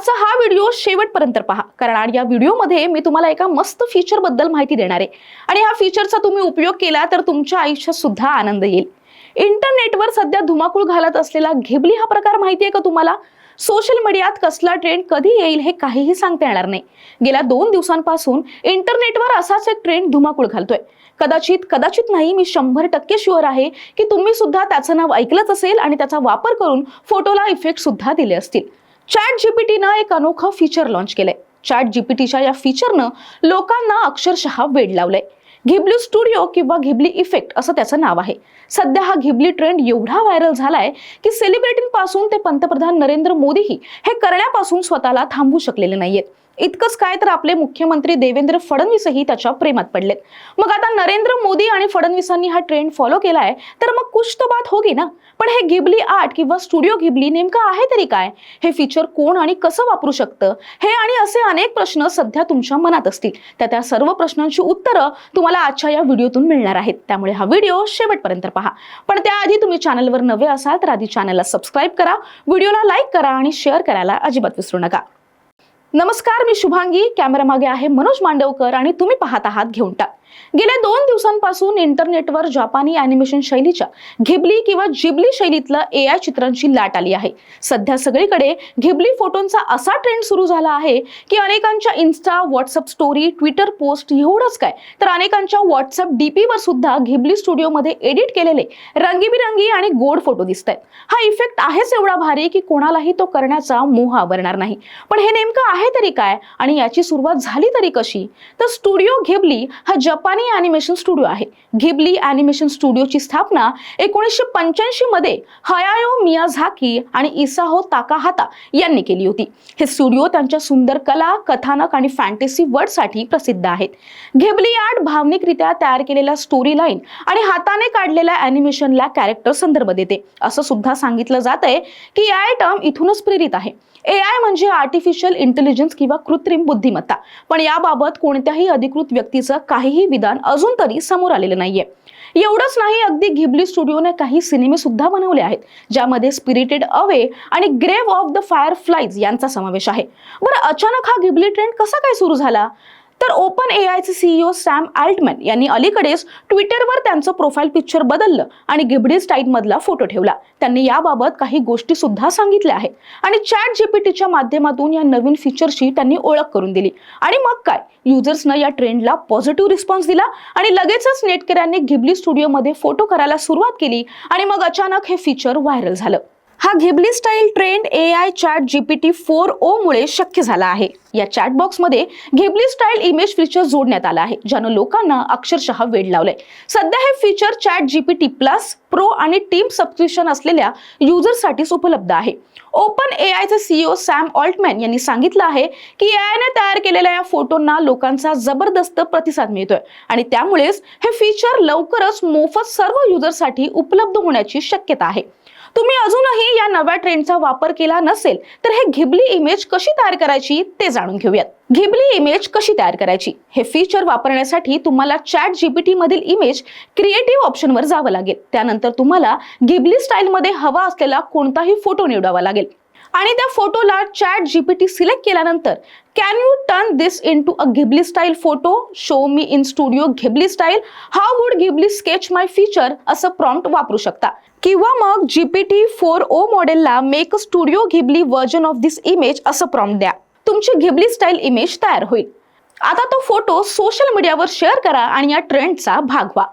आजचा हा व्हिडिओ शेवटपर्यंत पहा. कारण या व्हिडिओमध्ये मी तुम्हाला एका मस्त फीचरबद्दल माहिती देणार आहे. आणि ह्या फीचरचा तुम्ही उपयोग केला तर तुमच्या आयुष्यात सुद्धा आनंद येईल. इंटरनेटवर सध्या धुमाकूळ घालत असलेला घेबली हा प्रकार माहिती आहे का तुम्हाला? सोशल मीडियात कसला ट्रेंड कधी येईल हे काहीही सांगता येणार नाही. गेल्या दोन दिवसांपासून इंटरनेटवर असाच एक ट्रेंड धुमाकूळ घालतोय. कदाचित कदाचित नाही मी शंभर टक्के शुअर आहे की तुम्ही सुद्धा त्याचं नाव ऐकलंच असेल आणि त्याचा वापर करून फोटोला इफेक्ट सुद्धा दिले असतील. चॅट जीपीटीनं एक अनोखं फीचर लॉन्च केलंय. चॅट जीपीटीच्या या फीचरनं लोकांना अक्षरशः वेड लावलंय. घिबली स्टुडिओ किंवा घिबली इफेक्ट असं त्याचं नाव आहे. सध्या हा घिबली ट्रेंड एवढा व्हायरल झालाय की सेलिब्रिटींपासून ते पंतप्रधान नरेंद्र मोदीही हे करण्यापासून स्वतःला थांबवू शकलेले नाहीयेत. इतकंच काय तर आपले मुख्यमंत्री देवेंद्र फडणवीसही त्याच्या प्रेमात पडलेत. मग आता नरेंद्र मोदी आणि फडणवीसांनी हा ट्रेंड फॉलो केलाय तर मग कुछ तो बात होगी ना? पण हे घिबली आर्ट किंवा स्टुडिओ घिबली नेमकं आहे तरी काय? हे फीचर कोण आणि कसं वापरू शकतं? हे आणि असे अनेक प्रश्न सध्या तुमच्या मनात असतील. त्या त्या सर्व प्रश्नांची उत्तरं तुम्हाला आजच्या या व्हिडिओतून मिळणार आहेत. त्यामुळे हा व्हिडिओ शेवटपर्यंत पहा. पण त्याआधी तुम्ही चॅनलवर नवे असाल तर आधी चॅनलला सबस्क्राईब करा. व्हिडिओला लाईक करा आणि शेअर करायला अजिबात विसरू नका. नमस्कार मी शुभांगी. कॅमेरामागे आहे मनोज मांडवकर आणि तुम्ही पाहत आहात घेऊन टाक. गेल्या दोन दिवसांपासून इंटरनेटवर जपानी अॅनिमेशन शैलीच्या घिबली किंवा जिबली शैलीतलं ए आय चित्रांची लाट आली आहे. सध्या सगळीकडे घिबली फोटोंचा असा ट्रेंड सुरू झाला आहे की अनेकांच्या Insta WhatsApp story Twitter post एवढंच काय. तर अनेकांच्या व्हॉट्सअप डीपी वर सुद्धा घिबली स्टुडिओमध्ये एडिट केलेले रंगीबिरंगी आणि गोड फोटो दिसत आहेत हा इफेक्ट आहेच एवढा भारी की कोणालाही तो करण्याचा मोह आवरणार नाही. पण हे नेमकं आहे तरी काय आणि याची सुरुवात झाली तरी कशी? तर स्टुडिओ घिबली हा जपानी अॅनिमेशन स्टुडिओ आहे. घिबली अॅनिमेशन स्टुडिओची स्थापना एकोणीसशे पंच्याऐंशी मध्ये हयायो मियाझाकी आणि इसाहो ताकाहाता यांनी केली होती. हे स्टुडिओ त्यांच्या सुंदर कला कथानक आणि फॅन्टेसी वर्डसाठी प्रसिद्ध आहेत. घिबली आर्ट भावनिकरित्या तयार केलेल्या स्टोरी लाईन आणि हाताने काढलेल्या अॅनिमेशनला कॅरेक्टर संदर्भ देते. असं सुद्धा सांगितलं जात आहे की ए आय टर्म इथूनच प्रेरित आहे. ए आय म्हणजे आर्टिफिशियल इंटेलिजन्स किंवा कृत्रिम बुद्धिमत्ता. पण याबाबत कोणत्याही अधिकृत व्यक्तीचं काहीही विधान अजून तरी समोर आलेलं नाहीये. एवढंच नाही अगदी घिबली स्टुडिओने काही सिनेमे सुद्धा बनवले आहेत ज्यामध्ये स्पिरिटेड अवे आणि ग्रेव ऑफ द फायर फ्लाईज यांचा समावेश आहे. बरं अचानक हा घिबली ट्रेंड कसा काय सुरू झाला? तर ओपन ए आयचे सीईओ सॅम अल्टमॅन यांनी अलीकडेच ट्विटरवर त्यांचं प्रोफाईल पिक्चर बदललं आणि गिबडी स्टाईटमधला फोटो ठेवला. त्यांनी याबाबत काही गोष्टी सुद्धा सांगितल्या आहेत. आणि चॅट जीपीटीच्या माध्यमातून या नवीन फीचरची त्यांनी ओळख करून दिली. आणि मग काय? युजर्सनं या ट्रेंडला पॉझिटिव्ह रिस्पॉन्स दिला आणि लगेचच नेटकऱ्यांनी गिबली स्टुडिओमध्ये फोटो करायला सुरुवात केली आणि मग अचानक हे फीचर व्हायरल झालं. हा Ghibli style trend A I chat GPT four O मुळे शक्य झाला आहे. या चॅट बॉक्समध्ये घिबली स्टाईल इमेज फीचर जोडण्यात आलं आहे ज्यानं लोकांना अक्षरशः वेड लावलंय. सध्या हे feature chat GPT plus pro आणि टीम सबस्क्रिप्शन असलेल्या युजरसाठीच उपलब्ध आहे. ओपन ए आयचे सीईओ सॅम ऑल्टमॅन यांनी सांगितलं आहे की ए आयने तयार केलेल्या या फोटोंना लोकांचा जबरदस्त प्रतिसाद मिळतोय आणि त्यामुळेच हे फीचर लवकरच मोफत सर्व युजरसाठी उपलब्ध होण्याची शक्यता आहे. तुम्ही अजूनही या नव्या ट्रेंडचा वापर केला नसेल तर हे घिबली इमेज कशी तयार करायची ते जाणून घेऊयात. घिबली इमेज कशी तयार करायची? हे फीचर वापरण्यासाठी तुम्हाला चॅट जीपीटी मधील इमेज क्रिएटिव्ह ऑप्शनवर जावं लागेल. त्यानंतर तुम्हाला घिबली स्टाईलमध्ये हवा असलेला कोणताही फोटो निवडावा लागेल. आणि त्या फोटोला चॅट जीपीटी सिलेक्ट केल्यानंतर can you turn this into a Ghibli style photo show me in studio Ghibli style how would Ghibli sketch my feature असं प्रॉम्प्ट वापरू शकता. किंवा मग जीपीटी फोर ओ मॉडेलला make studio Ghibli version of this image असं prompt द्या. तुमची Ghibli style image तयार होईल. आता तो फोटो सोशल मीडियावर शेअर करा आणि या ट्रेंडचा भाग व्हा.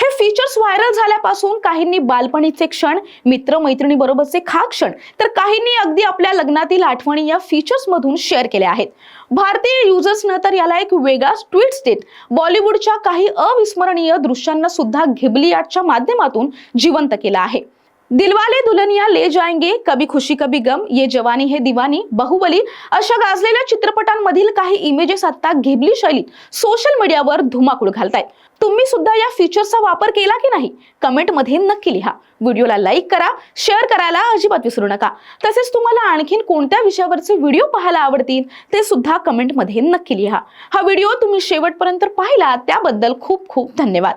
हे फीचर्स व्हायरल झाल्यापासून काहींनी बालपणीचे क्षण मित्र मैत्रिणी बरोबरचे खा क्षण तर काहींनी अगदी आपल्या लग्नातील आठवणी या फीचर्स मधून शेअर केल्या आहेत. भारतीय युजर्सनं तर याला एक वेगळाच ट्विट देत बॉलिवूडच्या काही अविस्मरणीय दृश्यांना सुद्धा घिबली आर्टच्या माध्यमातून जिवंत केलं आहे. दिलवाले दुल्हनिया ले जाएंगे कभी खुशी कभी गम ये जवानी है दिवानी बाहुबली। अशा गाजलेल्या चित्रपटांमधील काही इमेजेस आता घेबली शैलीत सोशल मीडियावर धुमाकूळ घालतायत. तुम्ही सुद्धा या फीचरचा वापर केला की नाही? कमेंटमध्ये नक्की लिहा. व्हिडिओला लाईक करा शेअर करायला अजिबात विसरू नका. तसेच तुम्हाला आणखीन कोणत्या विषयावरचे व्हिडिओ पाहायला आवडतील ते सुद्धा कमेंटमध्ये नक्की लिहा. हा व्हिडिओ तुम्ही शेवटपर्यंत पाहिला त्याबद्दल खूप खूप धन्यवाद.